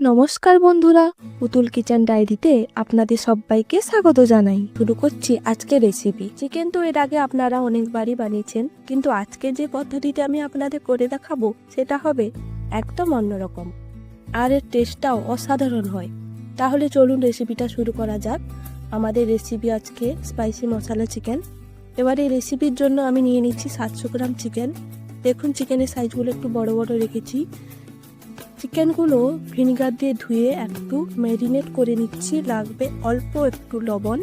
নমস্কার বন্ধুরা, পুতুল কিচেন ডায়েরিতে আপনাদের সবাইকে স্বাগত জানাই। শুরু করছি আজকের রেসিপি চিকেন তো এর আগে আপনারা অনেকবারই বানিয়েছেন, কিন্তু আজকে যে পদ্ধতিতে আমি আপনাদের করে দেখাবো, সেটা হবে একদম অন্যরকম। আর এর টেস্টটাও অসাধারণ হয়। তাহলে চলুন রেসিপিটা শুরু করা যাক। আমাদের রেসিপি আজকে স্পাইসি মশলা চিকেন এবার এই রেসিপির জন্য আমি নিয়ে নিচ্ছি সাতশো গ্রাম চিকেন দেখুন চিকেনের সাইজগুলো একটু বড় বড় রেখেছি। চিকেনগুলো ভিনিগার দিয়ে ধুয়ে একটু ম্যারিনেট করে নিচ্ছি। লাগবে অল্প একটু লবণ।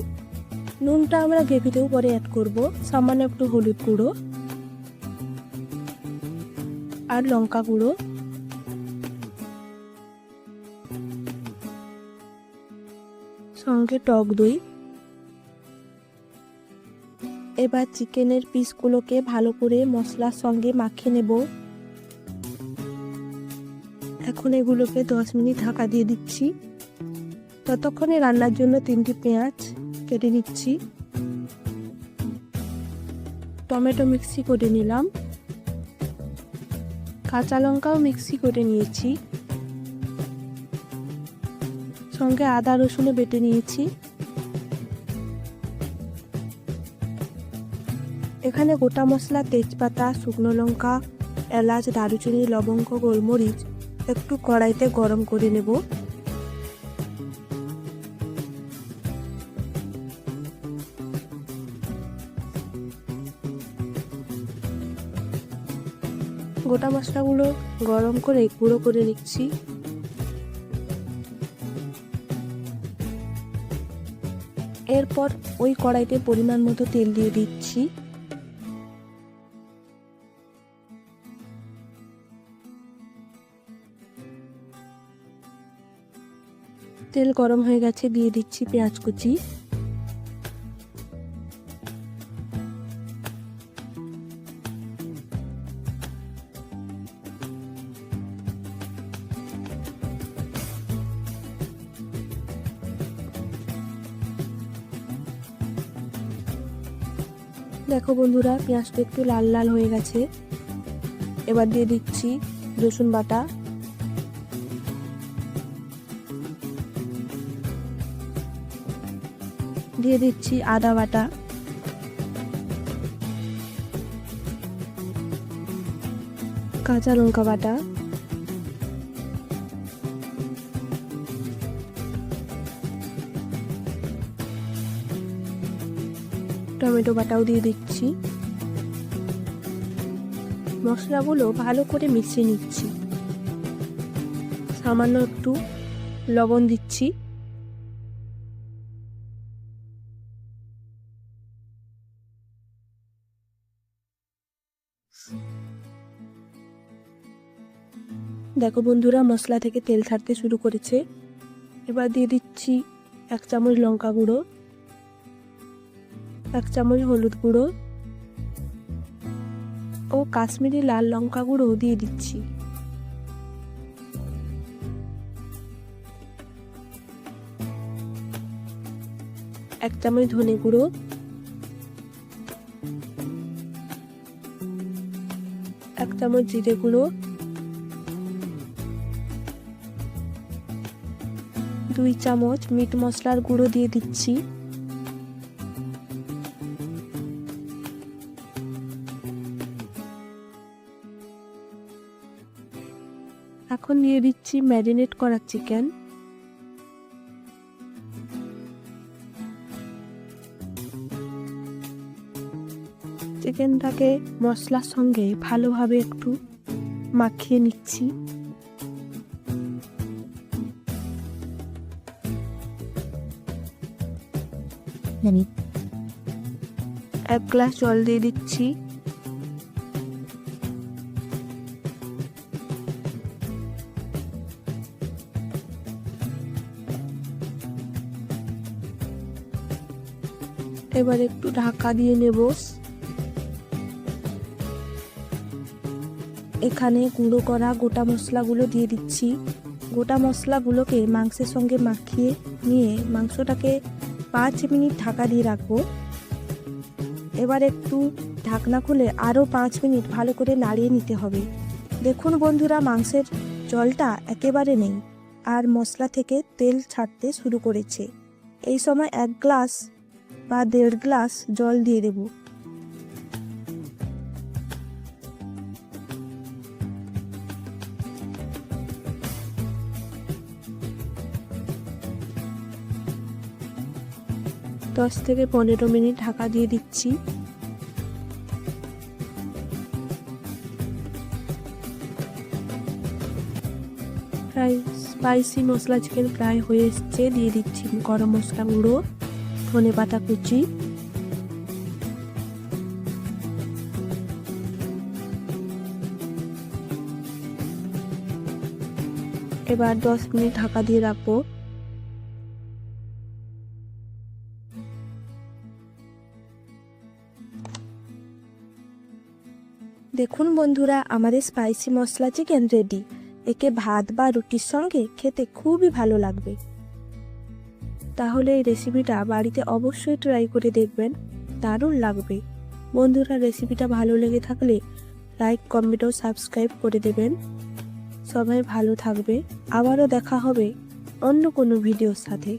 নুনটা আমরা গ্রেভিতেও পরে অ্যাড করব। সামান্য একটু হলুদ গুঁড়ো। আর লঙ্কা গুঁড়ো। সঙ্গে টক দই। এবার চিকেনের পিসগুলোকে ভালো করে মশলার সঙ্গে মাখিয়ে নেব। এখন এগুলোকে দশ মিনিট ঢাকা দিয়ে দিচ্ছি। ততক্ষণে রান্নার জন্য তিনটি পেঁয়াজ কেটে নিচ্ছি। টমেটো মিক্সি করে নিলাম। কাঁচা লঙ্কাও মিক্সি করে নিয়েছি। সঙ্গে আদা রসুনও বেটে নিয়েছি। এখানে গোটা মশলা তেজপাতা, শুকনো লঙ্কা, এলাচ, দারুচিনি, লবঙ্গ, গোলমরিচ একটু কড়াইতে গরম করে নেব। গোটা মশলাগুলো গরম করে গুঁড়ো করে নিচ্ছি। এরপর ওই কড়াইতে পরিমাণ মতো তেল দিয়ে দিচ্ছি। তেল গরম হয়ে গেছে, দিয়ে দিচ্ছি পেঁয়াজ কুচি। দেখো বন্ধুরা, পেঁয়াজটা একটু লাল লাল হয়ে গেছে। এবার দিয়ে দিচ্ছি রসুন বাটা। দিয়ে দিচ্ছি আদা বাটা। কাঁচা লঙ্কা বাটা। টমেটো বাটাও দিয়ে দিচ্ছি। মশলাগুলো ভালো করে মিশিয়ে নিচ্ছি। সামান্য একটু লবণ দিচ্ছি। দেখো বন্ধুরা, মশলা থেকে তেল ছাড়তে শুরু করেছে। এবার দিয়ে দিচ্ছি এক চামচ লঙ্কা গুঁড়ো, এক চামচ হলুদ গুঁড়ো ও কাশ্মীরি লাল লঙ্কা গুঁড়ো দিয়ে দিচ্ছি। এক চামচ ধনে গুঁড়ো চামচ জিরে গুঁড়ো দুই চামচ মিট মশলার গুঁড়ো দিয়ে দিচ্ছি। এখন দিয়ে দিচ্ছি ম্যারিনেট করা চিকেন। চিকেনটাকে মশলার সঙ্গে ভালোভাবে একটু মাখিয়ে নিচ্ছি। এক গ্লাস জল দিয়ে দিচ্ছি। এবার একটু ঢাকা দিয়ে নেব। এখানে গুঁড়ো করা গোটা মশলাগুলো দিয়ে দিচ্ছি। গোটা মশলাগুলোকে মাংসের সঙ্গে মাখিয়ে নিয়ে মাংসটাকে পাঁচ মিনিট ঢাকা দিয়ে রাখব। এবার একটু ঢাকনা খুলে আরও পাঁচ মিনিট ভালো করে নাড়িয়ে নিতে হবে। দেখুন বন্ধুরা, মাংসের জলটা একেবারে নেই আর মশলা থেকে তেল ছাড়তে শুরু করেছে। এই সময় এক গ্লাস বা দেড় গ্লাস জল দিয়ে দেব। দশ থেকে পনেরো মিনিট ঢাকা দিয়ে দিচ্ছি। প্রায় স্পাইসি মশলা চিকেন প্রায় হয়ে এসছে, দিয়ে দিচ্ছি গরম মশলা গুঁড়ো, ধনে পাতা কুচি। এবার দশ মিনিট ঢাকা দিয়ে রাখব। দেখুন বন্ধুরা, আমাদের স্পাইসি মশলা চিকেন রেডি একে ভাত বা রুটির সঙ্গে খেতে খুবই ভালো লাগবে। তাহলে এই রেসিপিটা বাড়িতে অবশ্যই ট্রাই করে দেখবেন। দারুণ লাগবে। বন্ধুরা রেসিপিটা ভালো লেগে থাকলে লাইক কমেন্ট ও সাবস্ক্রাইব করে দেবেন। সবাই ভালো থাকবে। আবারও দেখা হবে অন্য কোনো ভিডিওর সাথে।